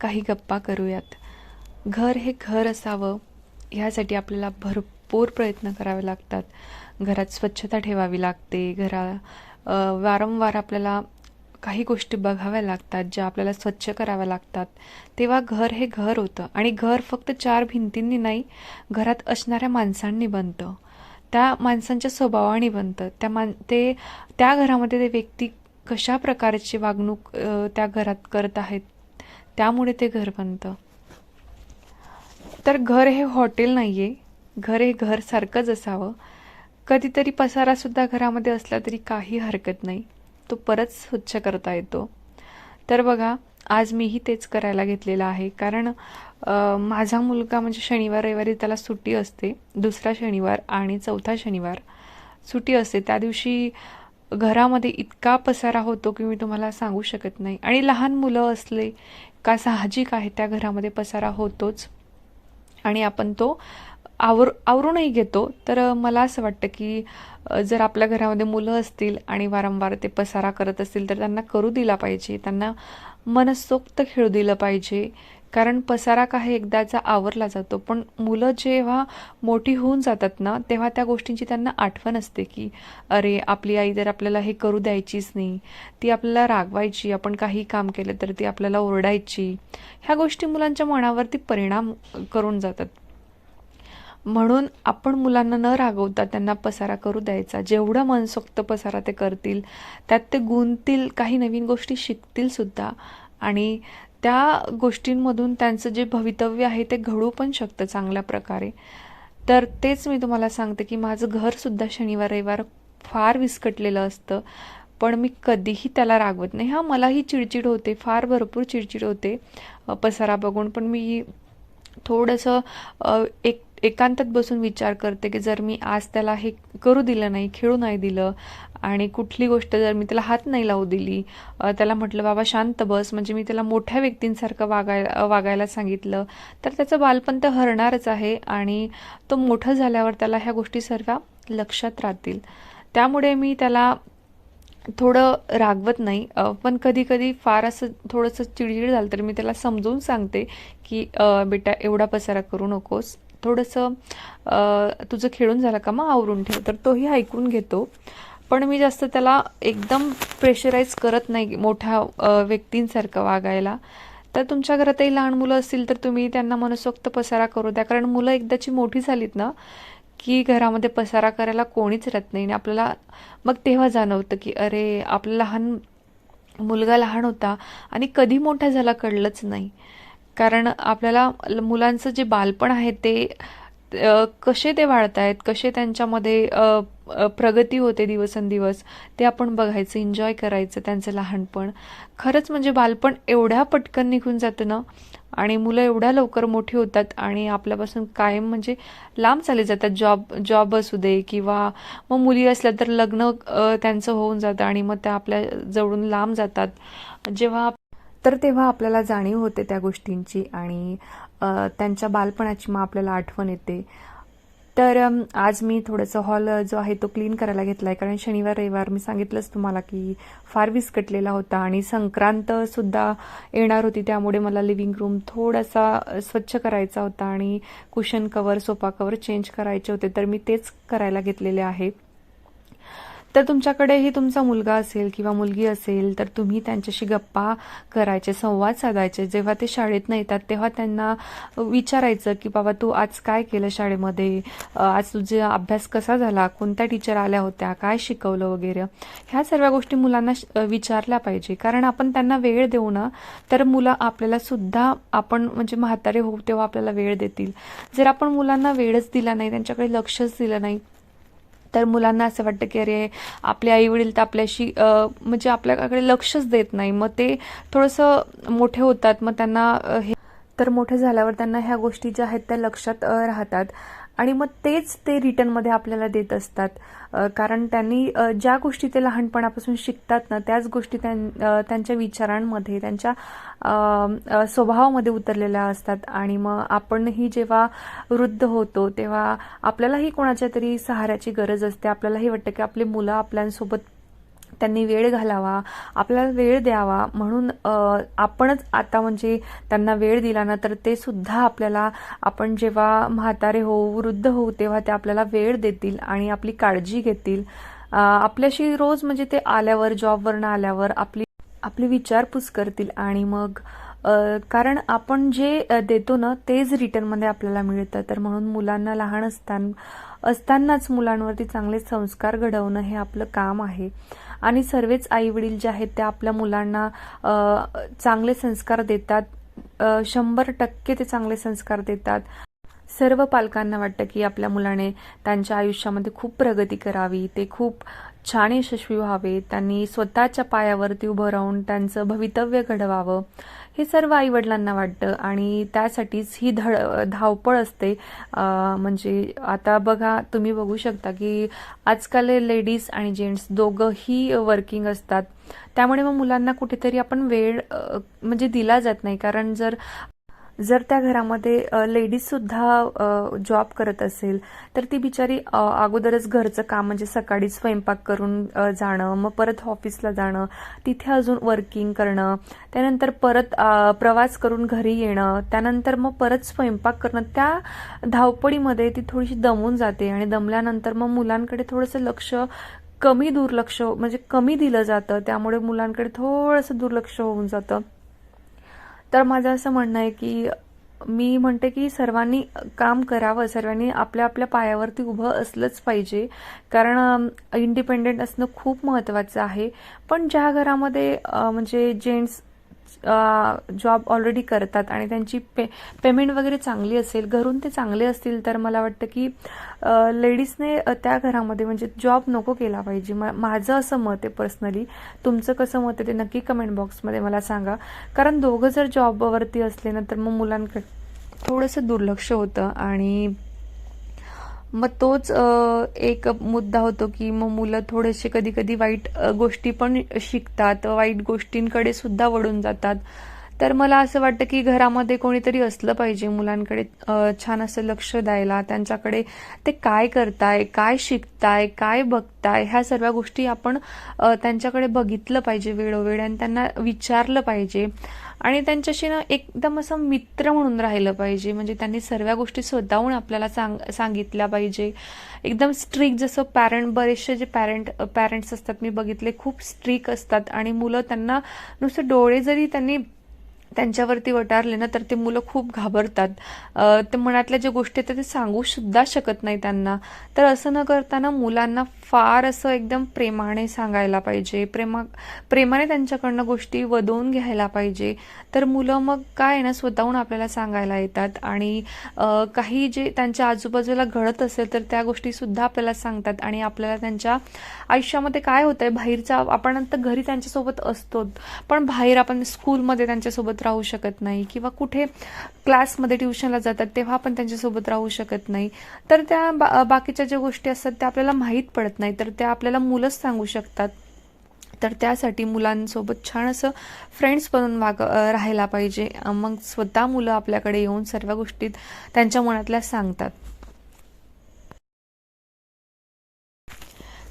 काही गप्पा करूयात. घर हे घर असावं ह्यासाठी आपल्याला भरपूर प्रयत्न करावे लागतात. घरात स्वच्छता ठेवावी लागते घरा वारंवार आपल्याला काही गोष्टी बघाव्या लागतात ज्या आपल्याला स्वच्छ कराव्या लागतात. तेव्हा घर हे घर होतं आणि घर फक्त चार भिंतींनी नाही घरात असणाऱ्या माणसांनी बनतं. त्या माणसांच्या स्वभावाने बनतं. त्या मान ते त्या घरामध्ये ते व्यक्ती कशा प्रकारची वागणूक त्या घरात करत आहेत त्यामुळे ते घर बनतं. तर घर हे हॉटेल नाही आहे घर हे घरसारखंच असावं. कधीतरी पसारासुद्धा घरामध्ये असला तरी काही हरकत नाही. तो परत स्वच्छ करता येतो. तर बघा आज मीही तेच करायला घेतलेलं आहे. कारण माझा मुलगा म्हणजे शनिवार रविवारी त्याला सुट्टी असते. दुसरा शनिवार आणि चौथा शनिवार सुट्टी असते. त्या दिवशी घरामध्ये इतका पसारा होतो की मी तुम्हाला सांगू शकत नाही. आणि लहान मुलं असले का साहजिक आहे त्या घरामध्ये पसारा होतोच. आणि आपण तो आवर आवरूनही घेतो. तर मला असं वाटतं की जर आपल्या घरामध्ये मुलं असतील आणि वारंवार ते पसारा करत असतील तर त्यांना करू दिला पाहिजे. त्यांना मनसोक्त खेळू दिलं पाहिजे. कारण पसारा काही एकदाचा आवरला जातो. पण मुलं जेव्हा मोठी होऊन जातात ना तेव्हा त्या गोष्टींची त्यांना आठवण असते की अरे आपली आई जर आपल्याला हे करू द्यायचीच नाही ती आपल्याला रागवायची आपण काही काम केलं तर ती आपल्याला ओरडायची. ह्या गोष्टी मुलांच्या मनावरती परिणाम करून जातात. म्हणून आपण मुलांना न रागवता त्यांना पसारा करू द्यायचा. जेवढं मनसोक्त पसारा ते करतील त्यात ते गुंतील काही नवीन गोष्टी शिकतील सुद्धा. आणि त्या गोष्टींमधून त्यांचं जे भवितव्य आहे ते घडू पण शकतं चांगल्या प्रकारे. तर तेच मी तुम्हाला सांगते की माझं घरसुद्धा शनिवार रविवार फार विस्कटलेलं असतं. पण मी कधीही त्याला रागवत नाही. हां मलाही चिडचिड होते फार भरपूर चिडचिड होते पसारा बघून. पण मी थोडंसं एक एकांतात बसून विचार करते की जर मी आज त्याला हे करू दिलं नाही खेळू नाही दिलं आणि कुठली गोष्ट जर मी त्याला हात नाही लावू दिली त्याला म्हटलं बाबा शांत बस. म्हणजे मी त्याला मोठ्या व्यक्तींसारखं वागाय वागायला सांगितलं. तर त्याचं बालपण तर हरणारच आहे आणि तो मोठं झाल्यावर त्याला ह्या गोष्टी सर्व लक्षात राहतील. त्यामुळे मी त्याला थोडं रागवत नाही पण कधी कधी फार असं थोडंसं चिडचिड झालं तर मी त्याला समजून सांगते की बेटा एवढा पसारा करू नकोस. थोडंसं तुझं खेळून झालं का मग आवरून ठेव. तर तोही ऐकून घेतो. पण मी जास्त त्याला एकदम प्रेशराईज करत नाही मोठ्या व्यक्तींसारखं वागायला. तर तुमच्या घरातही लहान मुलं असतील तर तुम्ही त्यांना मनसोक्त पसारा करू द्या. कारण मुलं एकदाची मोठी झालीत ना की घरामध्ये पसारा करायला कोणीच राहत नाही. आणि आपल्याला मग तेव्हा जाणवतं की अरे आपला लहान मुलगा लहान होता आणि कधी मोठा झाला कळलंच नाही. कारण आपल्याला ल- मुलांचं जे बालपण आहे ते कसे ते वाढत आहेत कसे त्यांच्यामध्ये प्रगती होते दिवसेंदिवस ते आपण बघायचं एन्जॉय करायचं त्यांचं लहानपण. खरंच म्हणजे बालपण एवढ्या पटकन निघून जातं ना आणि मुलं एवढ्या लवकर मोठी होतात आणि आपल्यापासून कायम म्हणजे लांब चालले जातात. जॉब जॉब असू दे किंवा मग मुली असल्या तर लग्न त्यांचं होऊन जातं आणि मग त्या आपल्या जवळून लांब जातात. जेव्हा तर तेव्हा आपल्याला जाणीव होते त्या गोष्टींची आणि त्यांच्या बालपणाची मग आपल्याला आठवण येते. तर आज मी थोडंसं हॉल जो आहे तो क्लीन करायला घेतला आहे कारण शनिवार रविवार मी सांगितलंच तुम्हाला की फार विस्कटलेला होता आणि संक्रांतसुद्धा येणार होती. त्यामुळे मला लिव्हिंग रूम थोडासा स्वच्छ करायचा होता आणि cushion cover sofa cover change करायचे होते. तर मी तेच करायला घेतलेले आहे. तर तुमच्याकडेही तुमचा मुलगा असेल किंवा मुलगी असेल तर तुम्ही त्यांच्याशी गप्पा करायचे संवाद साधायचे. जेव्हा ते शाळेत नाही येतात तेव्हा त्यांना विचारायचं की बाबा तू आज काय केलं शाळेमध्ये? आज तुझा अभ्यास कसा झाला? कोणत्या टीचर आल्या होत्या? काय शिकवलं वगैरे? ह्या सर्व गोष्टी मुलांना विचारल्या पाहिजे. कारण आपण त्यांना वेळ देऊ ना तर मुलं आपल्याला सुद्धा आपण म्हणजे म्हातारे होऊ तेव्हा आपल्याला वेळ देतील. जर आपण मुलांना वेळच दिला नाही त्यांच्याकडे लक्षच दिलं नाही तर मुलांना असं वाटतं की अरे आपले आई वडील तर आपल्याशी म्हणजे आपल्याकडे लक्षच देत नाही. मग ते थोडंसं मोठे होतात. मग त्यांना हे तर मोठे झाल्यावर त्यांना ह्या गोष्टी ज्या आहेत त्या लक्षात राहतात. आणि मग तेच ते रिटर्नमध्ये आपल्याला देत असतात. कारण त्यांनी ज्या गोष्टी ते लहानपणापासून शिकतात ना त्याच गोष्टी त्यां त्यांच्या विचारांमध्ये त्यांच्या स्वभावामध्ये उतरलेल्या असतात. आणि मग आपणही जेव्हा वृद्ध होतो तेव्हा आपल्यालाही कोणाच्या तरी सहाऱ्याची गरज असते. आपल्यालाही वाटतं की आपली मुलं आपल्यासोबत त्यांनी वेळ घालावा आपल्याला वेळ द्यावा. म्हणून आपणच आता म्हणजे त्यांना वेळ दिला ना तर ते सुद्धा आपल्याला आपण जेव्हा म्हातारे होऊ वृद्ध होऊ तेव्हा ते आपल्याला वेळ देतील आणि आपली काळजी घेतील. आपल्याशी रोज म्हणजे ते आल्यावर जॉबवरनं आल्यावर आपली आपली विचारपूस करतील आणि मग कारण आपण जे देतो ना तेच रिटर्नमध्ये आपल्याला मिळतं. तर म्हणून मुलांना लहान असताना असतानाच मुलांवरती चांगले संस्कार घडवणं हे आपलं काम आहे. आणि सर्वच आई वडील जे आहेत ते आपल्या मुलांना चांगले संस्कार देतात. शंभर टक्के ते चांगले संस्कार देतात. सर्व पालकांना वाटतं की आपल्या मुलाने त्यांच्या आयुष्यामध्ये खूप प्रगती करावी. ते खूप छान यशस्वी व्हावे त्यांनी स्वतःच्या पायावरती उभं राहून त्यांचं भवितव्य घडवावं हे सर्व आईवडिलांना वाटतं. आणि त्यासाठीच ही धड धावपळ असते. म्हणजे आता बघा तुम्ही बघू शकता की आजकाल लेडीज आणि जेंट्स दोघंही वर्किंग असतात. त्यामुळे मग मुलांना कुठेतरी आपण वेळ म्हणजे दिला जात नाही. कारण जर जर त्या घरामध्ये लेडीजसुद्धा जॉब करत असेल तर ती बिचारी अगोदरच घरचं काम म्हणजे सकाळी स्वयंपाक करून जाणं मग परत ऑफिसला जाणं तिथे अजून वर्किंग करणं त्यानंतर परत प्रवास करून घरी येणं त्यानंतर मग परत स्वयंपाक करणं त्या धावपळीमध्ये ती थोडीशी दमून जाते आणि दमल्यानंतर मग मुलांकडे थोडंसं लक्ष कमी दुर्लक्ष म्हणजे कमी दिलं जातं त्यामुळे मुलांकडे थोडंसं दुर्लक्ष होऊन जातं. तर माझं असं म्हणणं आहे की मी म्हणते की सर्वांनी काम करावं सर्वांनी आपल्या आपल्या पायावरती उभं असलंच पाहिजे. कारण इंडिपेंडेंट असणं खूप महत्त्वाचं आहे. पण ज्या घरामध्ये म्हणजे जेंट्स जॉब ऑलरेडी करतात आणि त्यांची पे पेमेंट वगैरे चांगली असेल घरून ते चांगले असतील तर मला वाटतं की लेडीजने त्या घरामध्ये म्हणजे जॉब नको केला पाहिजे. म माझं असं मत आहे पर्सनली तुमचं कसं मत आहे ते नक्की कमेंट बॉक्समध्ये मला सांगा. कारण दोघं जर जॉबवरती असले ना तर मग मुलांकडे थोडंसं दुर्लक्ष होतं आणि मग तोच एक मुद्दा होतो की मग मुलं थोडेसे कधी कधी वाईट गोष्टी पण शिकतात. वाईट गोष्टींकडे सुद्धा वळून जातात. तर मला असं वाटतं की घरामध्ये कोणीतरी असलं पाहिजे मुलांकडे छान असं लक्ष द्यायला. त्यांच्याकडे ते काय करताय काय शिकताय काय बघताय ह्या सर्व गोष्टी आपण त्यांच्याकडे बघितलं पाहिजे वेळोवेळी आणि त्यांना विचारलं पाहिजे. आणि त्यांच्याशी ना एकदम असं मित्र म्हणून राहिलं पाहिजे. म्हणजे त्यांनी सर्व गोष्टी स्वतःहून आपल्याला सांग सांगितल्या पाहिजे. एकदम स्ट्रिक जसं पॅरेंट बरेचसे जे पॅरेंट पॅरेंट्स असतात मी बघितले खूप स्ट्रिक असतात. आणि मुलं त्यांना नुसतं डोळे जरी त्यांनी त्यांच्यावरती वटारले ना तर ते मुलं खूप घाबरतात. ते मनातल्या ज्या गोष्टी आहेत ते सांगू सुद्धा शकत नाही त्यांना. तर असं न करताना मुलांना फार असं एकदम प्रेमाने सांगायला पाहिजे. प्रेमा प्रेमाने त्यांच्याकडनं गोष्टी वदवून घ्यायला पाहिजे. तर मुलं मग काय आहे ना स्वतःहून आपल्याला सांगायला येतात. आणि काही जे त्यांच्या आजूबाजूला घडत असेल तर त्या गोष्टी सुद्धा आपल्याला सांगतात. आणि आपल्याला त्यांच्या आयुष्यामध्ये काय होतंय बाहेरचा आपण तर घरी त्यांच्यासोबत असतो पण बाहेर आपण स्कूलमध्ये त्यांच्यासोबत राहू शकत नाही किंवा कुठे क्लासमध्ये ट्युशनला जातात तेव्हा आपण त्यांच्यासोबत राहू शकत नाही. तर त्या बा बाकीच्या ज्या गोष्टी असतात त्या आपल्याला माहीत पडत नाही तर त्या आपल्याला मुलंच सांगू शकतात. तर त्यासाठी मुलांसोबत छान असं फ्रेंड्स बनून वाग राहायला पाहिजे. मग स्वतः मुलं आपल्याकडे येऊन सर्व गोष्टीत त्यांच्या मनातल्या सांगतात.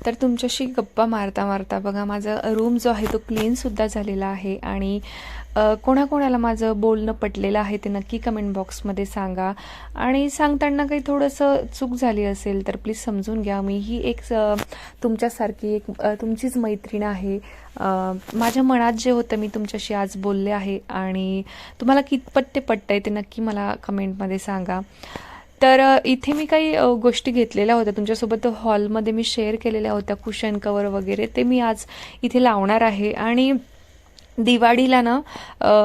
तर तुमच्याशी गप्पा मारता मारता बघा माझा रूम जो आहे तो क्लीनसुद्धा झालेला आहे आणि कोणाकोणाला माझं बोलणं पटलेलं आहे ते नक्की कमेंट बॉक्समध्ये सांगा. आणि सांगताना काही थोडंसं चूक झाली असेल तर प्लीज समजून घ्या. मी ही एक तुमच्यासारखी एक तुमचीच मैत्रीण आहे. माझ्या मनात जे होतं मी तुमच्याशी आज बोलले आहे आणि तुम्हाला कितपत ते पटतंय ते नक्की मला कमेंटमध्ये सांगा. तर इथे मी काही गोष्टी घेतलेल्या होत्या. तुमच्यासोबत हॉलमध्ये मी शेअर केलेल्या होत्या कुशन कवर वगैरे. ते मी आज इथे लावणार आहे. आणि दिवाळीला ना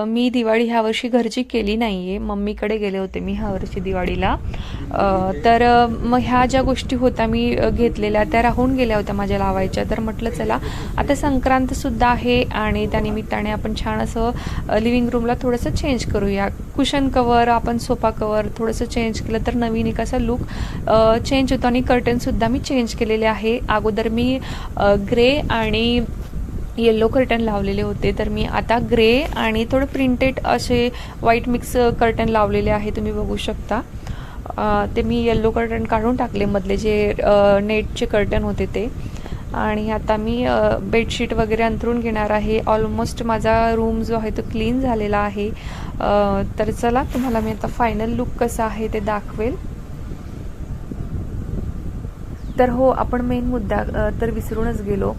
मी दिवाळी ह्या वर्षी घरची केली नाही आहे मम्मीकडे गेले होते मी ह्या वर्षी दिवाळीला. तर मग ह्या ज्या गोष्टी होत्या मी घेतलेल्या त्या राहून गेल्या होत्या माझ्या लावायच्या. तर म्हटलं चला आता संक्रांतसुद्धा आहे आणि त्यानिमित्ताने आपण छान असं लिव्हिंग रूमला थोडंसं चेंज करूया. कुशन कवर आपण सोफा कवर थोडंसं चेंज केलं तर नवीन एक असा लुक चेंज होतो. आणि कर्टनसुद्धा मी चेंज केलेले आहे. अगोदर मी ग्रे आणि येल्लो कर्टन लावलेले होते. तर मी आता ग्रे आणि थोडं प्रिंटेड असे व्हाईट मिक्स कर्टन लावलेले आहे तुम्ही बघू शकता. ते मी येल्लो कर्टन काढून टाकले मधले जे नेटचे कर्टन होते ते. आणि आता मी बेडशीट वगैरे अंथरून घेणार आहे. ऑलमोस्ट माझा रूम जो आहे तो क्लीन झालेला आहे. तर चला तुम्हाला मी आता फायनल लुक कसा आहे ते दाखवेल. तर हो आपण मेन मुद्दा तर विसरूनच गेलो.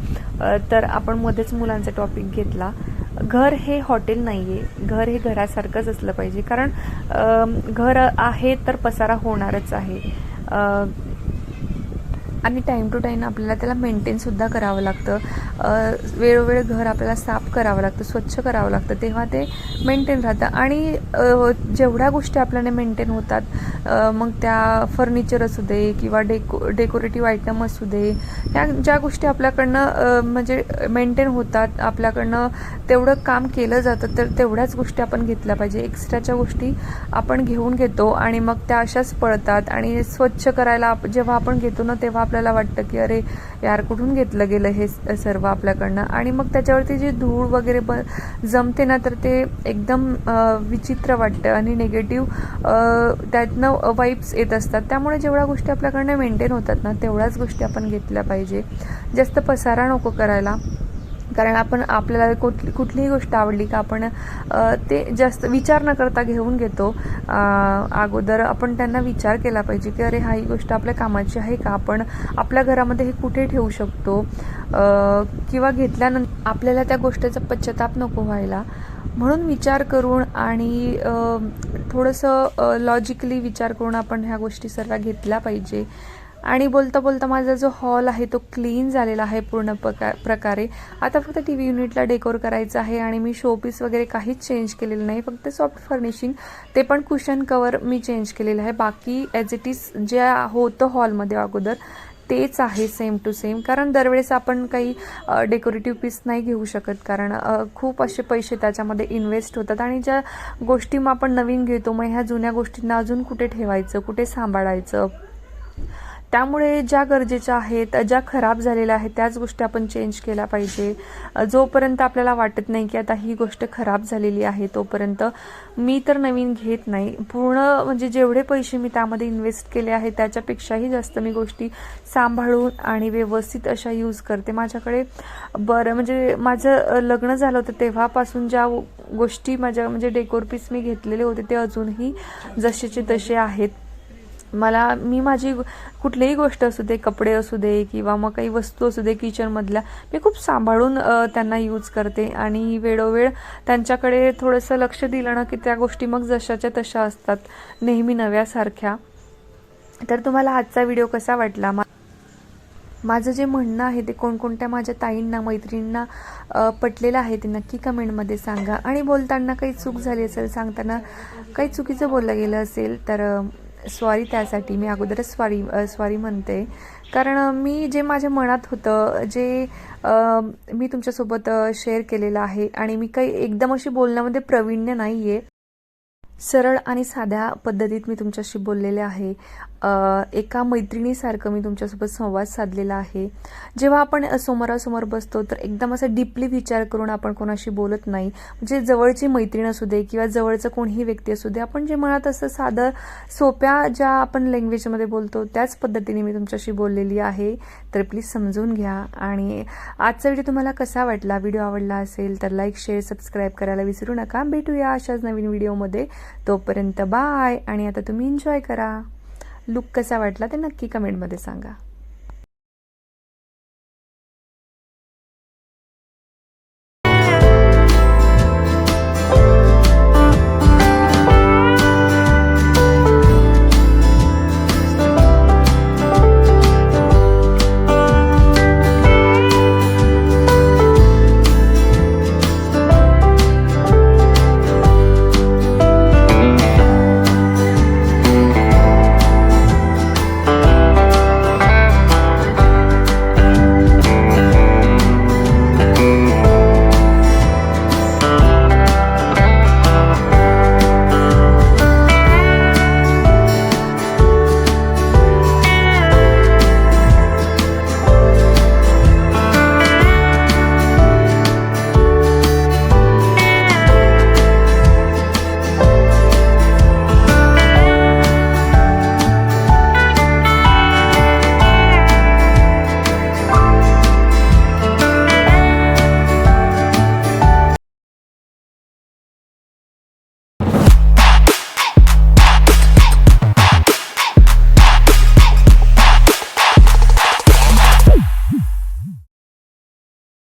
तर आपण मध्येच मुलांचा टॉपिक घेतला. घर हे हॉटेल नाही आहे घर हे घरासारखंच असलं पाहिजे. कारण घर आहे तर पसारा होणारच आहे. आणि टाईम टू टाईम आपल्याला त्याला मेंटेनसुद्धा करावं लागतं. वेळोवेळ घर आपल्याला साफ करावं लागतं स्वच्छ करावं लागतं तेव्हा ते मेंटेन राहतं. आणि जेवढ्या गोष्टी आपल्याने मेंटेन होतात मग त्या फर्निचर असू दे किंवा डेको डेकोरेटिव्ह आयटम असू दे त्या ज्या गोष्टी आपल्याकडनं म्हणजे मेंटेन होतात आपल्याकडनं तेवढं काम केलं जातं तर तेवढ्याच गोष्टी आपण घेतल्या पाहिजे. एक्स्ट्राच्या गोष्टी आपण घेऊन घेतो आणि मग त्या अशाच पळतात. आणि स्वच्छ करायला जेव्हा आपण घेतो ना तेव्हा आपल्याला वाटतं की अरे यार कुठून घेतलं गेलं हे सर्व आपल्याकडनं? आणि मग त्याच्यावरती जे धूळ वगैरे ब जमते ना तर ते एकदम विचित्र वाटतं आणि निगेटिव्ह त्यातनं वाईब्स येत असतात. त्यामुळे जेवढ्या गोष्टी आपल्याकडनं मेंटेन होतात ना तेवढ्याच गोष्टी आपण घेतल्या पाहिजे. जास्त पसारा नको करायला. कारण आपण आपल्याला कुठली कुठलीही गोष्ट आवडली का आपण ते जास्त विचार न करता घेऊन घेतो. अगोदर आपण त्यांना विचार केला पाहिजे की अरे हा ही गोष्ट आपल्या कामाची आहे का? आपण आपल्या घरामध्ये हे कुठे ठेवू शकतो? किंवा घेतल्यानंतर आपल्याला त्या गोष्टीचा पश्चाताप नको व्हायला. म्हणून विचार करून आणि थोडंसं लॉजिकली विचार करून आपण ह्या गोष्टी सर्व घेतल्या पाहिजे. आणि बोलता बोलता माझा जो हॉल आहे तो क्लीन झालेला आहे पूर्ण प्रका प्रकारे. आता फक्त टी व्ही युनिटला डेकोर करायचं आहे आणि मी शोपीस वगैरे काहीच चेंज केलेलं नाही. फक्त सॉफ्ट फर्निशिंग ते पण कुशन कवर मी चेंज केलेलं आहे. बाकी ॲज इट इज जे होतं हॉलमध्ये अगोदर तेच आहे सेम टू सेम कारण दरवेळेस आपण काही डेकोरेटिव्ह पीस नाही घेऊ शकत. कारण खूप असे पैसे त्याच्यामध्ये इन्व्हेस्ट होतात आणि ज्या गोष्टी मग आपण नवीन घेतो मग ह्या जुन्या गोष्टींना अजून कुठे ठेवायचं कुठे सांभाळायचं? त्यामुळे ज्या गरजेच्या आहेत ज्या खराब झालेल्या आहेत त्याच गोष्टी आपण चेंज केल्या पाहिजे. जोपर्यंत आपल्याला वाटत नाही की आता ही गोष्ट खराब झालेली आहे तोपर्यंत मी तर नवीन घेत नाही. पूर्ण म्हणजे जेवढे पैसे मी त्यामध्ये इन्व्हेस्ट केले आहेत त्याच्यापेक्षाही जास्त मी गोष्टी सांभाळून आणि व्यवस्थित अशा यूज करते. माझ्याकडे बरं म्हणजे माझं लग्न झालं होतं तेव्हापासून ज्या गोष्टी माझ्या म्हणजे डेकोर पीस मी घेतलेले होते ते अजूनही जसेचे तसे आहेत. मला मी माझी कुठलीही गोष्ट असू दे कपडे असू दे किंवा मग काही वस्तू असू दे किचनमधल्या मी खूप सांभाळून त्यांना यूज करते. आणि वेळोवेळ त्यांच्याकडे थोडंसं लक्ष दिलं ना की त्या गोष्टी मग जशाच्या तशा असतात नेहमी नव्यासारख्या. तर तुम्हाला आजचा व्हिडिओ कसा वाटला? मा माझं जे म्हणणं आहे ते कोणकोणत्या माझ्या ताईंना मैत्रिणींना पटलेलं आहे ते नक्की कमेंटमध्ये सांगा. आणि बोलताना काही चूक झाली असेल सांगताना काही चुकीचं बोललं गेलं असेल तर सॉरी त्यासाठी मी अगोदरच सॉरी सॉरी म्हणते. कारण मी जे माझ्या मनात होतं जे मी तुमच्यासोबत शेअर केलेलं आहे आणि मी काही एकदम अशी बोलण्यामध्ये प्रवीण्य नाही आहे सरळ आणि साध्या पद्धतीत मी तुमच्याशी बोललेले आहे. एका मैत्रिणीसारखं मी तुमच्यासोबत संवाद साधलेला आहे. जेव्हा आपण समोरासमोर बसतो तर एकदम असं डीपली विचार करून आपण कोणाशी बोलत नाही. म्हणजे जवळची मैत्रीण असू दे किंवा जवळचं कोणीही व्यक्ती असू दे आपण जे मनात असं साधं सोप्या ज्या आपण लँग्वेजमध्ये बोलतो त्याच पद्धतीने मी तुमच्याशी बोललेली आहे. तर प्लीज समजून घ्या. आणि आजचा व्हिडिओ तुम्हाला कसा वाटला व्हिडिओ आवडला असेल तर लाईक शेअर सबस्क्राईब करायला विसरू नका. भेटूया अशाच नवीन व्हिडिओमध्ये तोपर्यंत बाय आणि आता तुम्ही एन्जॉय करा. लुक कसा वाटला ते नक्की कमेंटमध्ये सांगा.